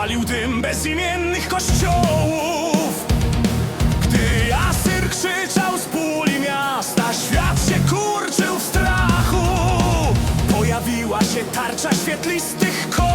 rozpalił dym bezimiennych kościołów. Gdy Asyr krzyczał z puli miasta Świat się kurczył w strachu. Pojawiła się tarcza świetlistych koni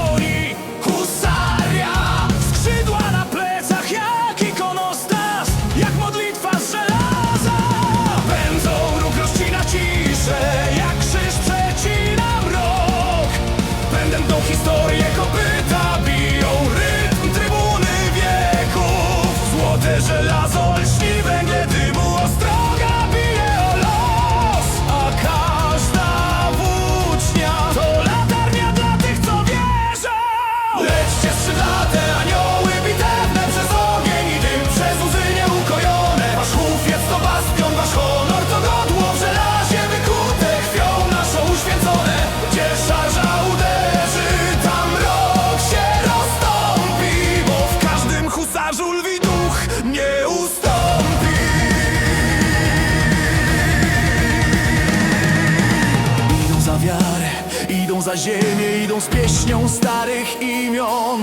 wiarę, idą za ziemię, idą z pieśnią starych imion.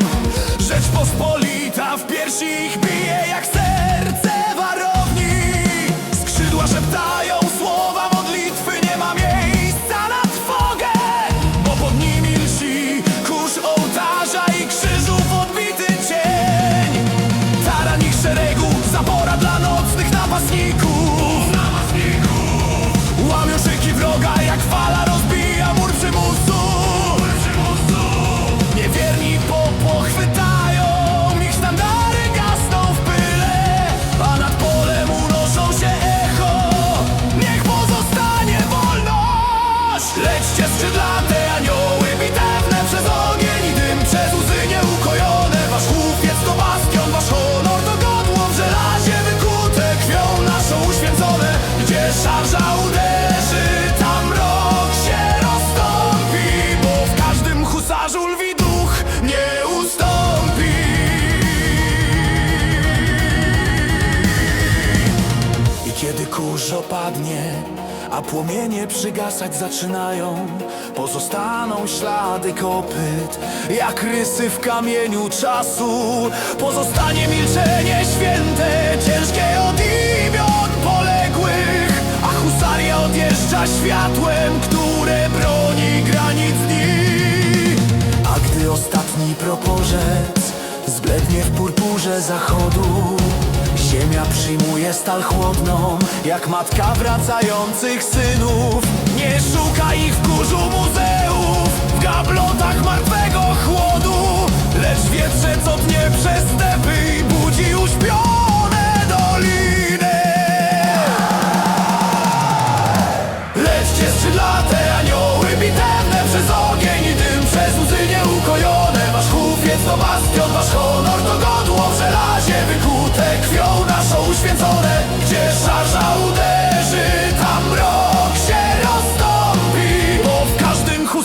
Rzeczpospolita w piersi ich bije jak serce warowni. Skrzydła szeptają skrzydlate anioły bitewne Przez ogień i dym, przez łzy nieukojone? Wasz chłów jest to bastion, wasz honor to godło W żelazie. Wykute krwią naszą uświęcone. Gdzie szarża uderzy, tam rok się rozstąpi Bo w każdym husarzu lwi duch nie ustąpi. I kiedy kurz opadnie, a płomienie przygasać zaczynają. Pozostaną ślady kopyt, jak rysy w kamieniu czasu. Pozostanie milczenie święte, ciężkie od imion poległych. A husaria odjeżdża światłem, które broni granic dni. A gdy ostatni proporzec zblednie w purpurze zachodu Ziemia przyjmuje stal chłodną, jak matka wracających synów. Nie szuka ich w kurzu muzeów, w gablotach martwego chłodu, lecz wietrze co dnie przez stepy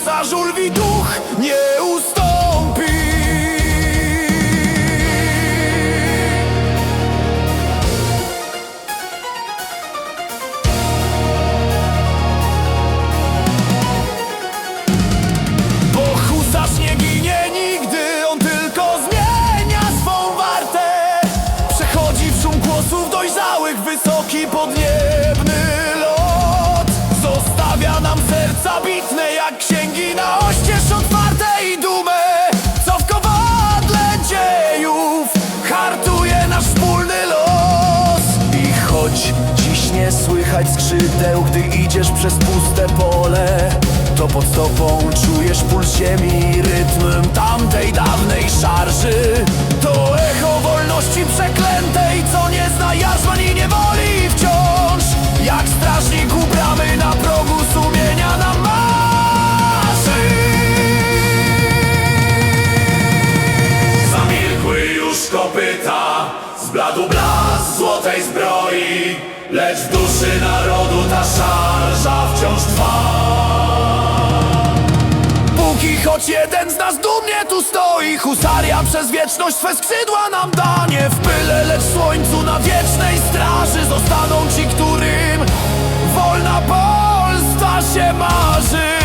każdym husarzu lwi duch nie ustąpi. Bo nie ginie nigdy, on tylko zmienia swą wartę. Przechodzi w szum głosów dojrzałych, wysoki podniebny lot. Zostawia nam serca bitne przez puste pole. To pod stopą czujesz puls ziemi rytmem tamtej dawnej szarży. To echo wolności przeklętej, co nie zna jarzma i niewoli wciąż. Jak strażnik u bramy na progu sumienia nam Zamilkły już kopyta Zbladł blask złotej zbroi Lecz w duszy narodu ta szarża wciąż trwa. Póki choć jeden z nas dumnie tu stoi Husaria przez wieczność swe skrzydła nam danie W pyle, lecz w słońcu na wiecznej straży Zostaną ci, którym wolna Polska się marzy